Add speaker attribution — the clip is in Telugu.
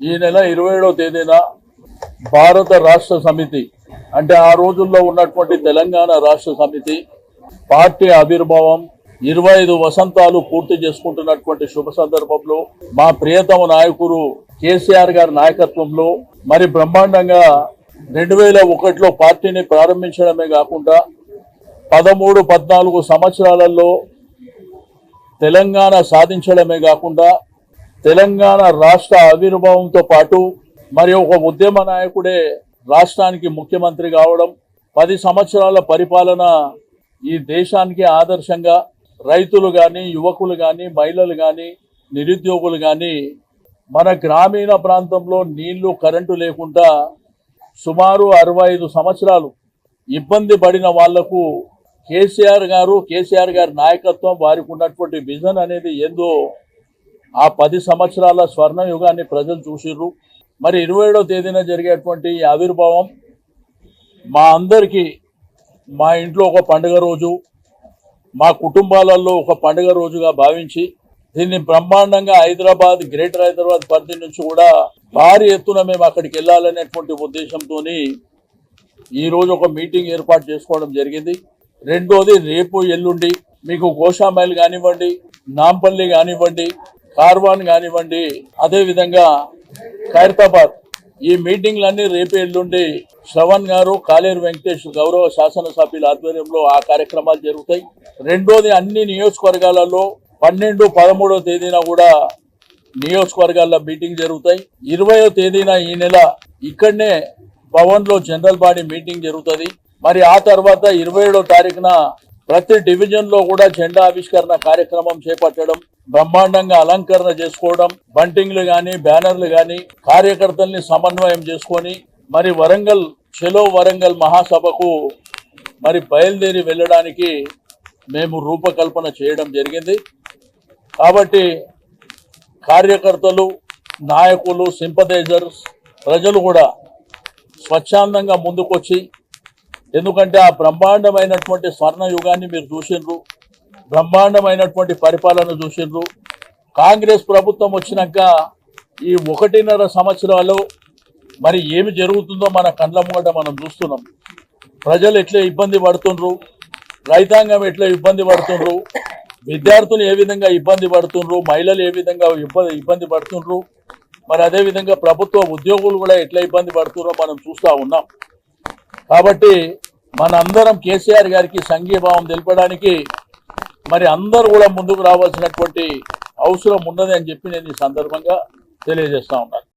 Speaker 1: ఈ నెల ఇరవై ఏడవ తేదీన భారత రాష్ట్ర సమితి అంటే ఆ రోజుల్లో ఉన్నటువంటి తెలంగాణ రాష్ట్ర సమితి పార్టీ ఆవిర్భావం ఇరవై ఐదు వసంతాలు పూర్తి చేసుకుంటున్నటువంటి శుభ సందర్భంలో మా ప్రియతమ నాయకుడు కేసీఆర్ గారి నాయకత్వంలో మరి బ్రహ్మాండంగా రెండు వేల ఒకటిలో పార్టీని ప్రారంభించడమే కాకుండా పదమూడు పద్నాలుగు సంవత్సరాలలో తెలంగాణ సాధించడమే కాకుండా తెలంగాణ రాష్ట్ర ఆవిర్భావంతో పాటు మరి ఒక ఉద్యమ నాయకుడే రాష్ట్రానికి ముఖ్యమంత్రి కావడం పది సంవత్సరాల పరిపాలన ఈ దేశానికి ఆదర్శంగా రైతులు కానీ యువకులు కానీ మహిళలు కానీ నిరుద్యోగులు కానీ మన గ్రామీణ ప్రాంతంలో నీళ్ళు కరెంటు లేకుండా సుమారు అరవై ఐదు సంవత్సరాలు ఇబ్బంది పడిన వాళ్ళకు కేసీఆర్ గారు కేసీఆర్ గారి నాయకత్వం వారికి ఉన్నటువంటి విజన్ అనేది ఏందో ఆ పది సంవత్సరాల స్వర్ణ యుగాన్ని ప్రజలు చూసిర్రు. మరి ఇరవై ఏడవ తేదీన జరిగేటువంటి ఈ ఆవిర్భావం మా అందరికీ మా ఇంట్లో ఒక పండుగ రోజు మా కుటుంబాలలో ఒక పండుగ రోజుగా భావించి దీన్ని బ్రహ్మాండంగా హైదరాబాద్ గ్రేటర్ హైదరాబాద్ పరిధి నుంచి కూడా భారీ ఎత్తున మేము అక్కడికి వెళ్ళాలనేటువంటి ఉద్దేశంతో ఈరోజు ఒక మీటింగ్ ఏర్పాటు చేసుకోవడం జరిగింది. రెండోది రేపు ఎల్లుండి మీకు గోషామైల్ కానివ్వండి నాంపల్లి కానివ్వండి కార్వాన్ కానివ్వండి అదే విధంగా ఖైరతాబాద్. ఈ మీటింగ్లన్నీ రేపే ఎల్లుండి శ్రవణ్ గారు కాలేరు వెంకటేష్ గౌరవ శాసనసభ్యుల ఆధ్వర్యంలో ఆ కార్యక్రమాలు జరుగుతాయి. రెండోది అన్ని నియోజకవర్గాలలో పన్నెండు పదమూడవ తేదీన కూడా నియోజకవర్గాల్లో మీటింగ్ జరుగుతాయి. ఇరవయో తేదీన ఈ నెల ఇక్కడనే భవన్లో జనరల్ బాడీ మీటింగ్ జరుగుతుంది. మరి ఆ తర్వాత ఇరవై ఏడో తారీఖున ప్రతి డివిజన్లో కూడా జెండా ఆవిష్కరణ కార్యక్రమం చేపట్టడం బ్రహ్మాండంగా అలంకరణ చేసుకోవడం బంటింగ్లు గాని బ్యానర్లు గాని కార్యకర్తల్ని సమన్వయం చేసుకొని మరి వరంగల్ చెలో వరంగల్ మహాసభకు మరి బయలుదేరి వెళ్ళడానికి మేము రూపకల్పన చేయడం జరిగింది. కాబట్టి కార్యకర్తలు నాయకులు సింపథైజర్స్ ప్రజలు కూడా స్వచ్ఛందంగా ముందుకొచ్చి ఎందుకంటే ఆ బ్రహ్మాండమైనటువంటి స్వర్ణ యుగాన్ని మీరు చూసిండ్రు. బ్రహ్మాండమైనటువంటి పరిపాలన చూసిండ్రు. కాంగ్రెస్ ప్రభుత్వం వచ్చినాక ఈ ఒకటిన్నర సంవత్సరాలు మరి ఏమి జరుగుతుందో మన కండ్ల ముంగట మనం చూస్తున్నాం. ప్రజలు ఎట్లా ఇబ్బంది పడుతుండ్రు? రైతాంగం ఎట్లా ఇబ్బంది పడుతుండ్రు? విద్యార్థులు ఏ విధంగా ఇబ్బంది పడుతుండ్రు? మహిళలు ఏ విధంగా ఇబ్బంది ఇబ్బంది పడుతుండ్రు? మరి అదే విధంగా ప్రభుత్వ ఉద్యోగులు కూడా ఎట్లా ఇబ్బంది పడుతున్నారో మనం చూస్తూ ఉన్నాం. కాబట్టి మనందరం కేసీఆర్ గారికి సంఘీభావం తెలపడానికి మరి అందరూ కూడా ముందుకు రావాల్సినటువంటి అవసరం ఉన్నది అని చెప్పి నేను ఈ సందర్భంగా తెలియజేస్తా ఉన్నాను.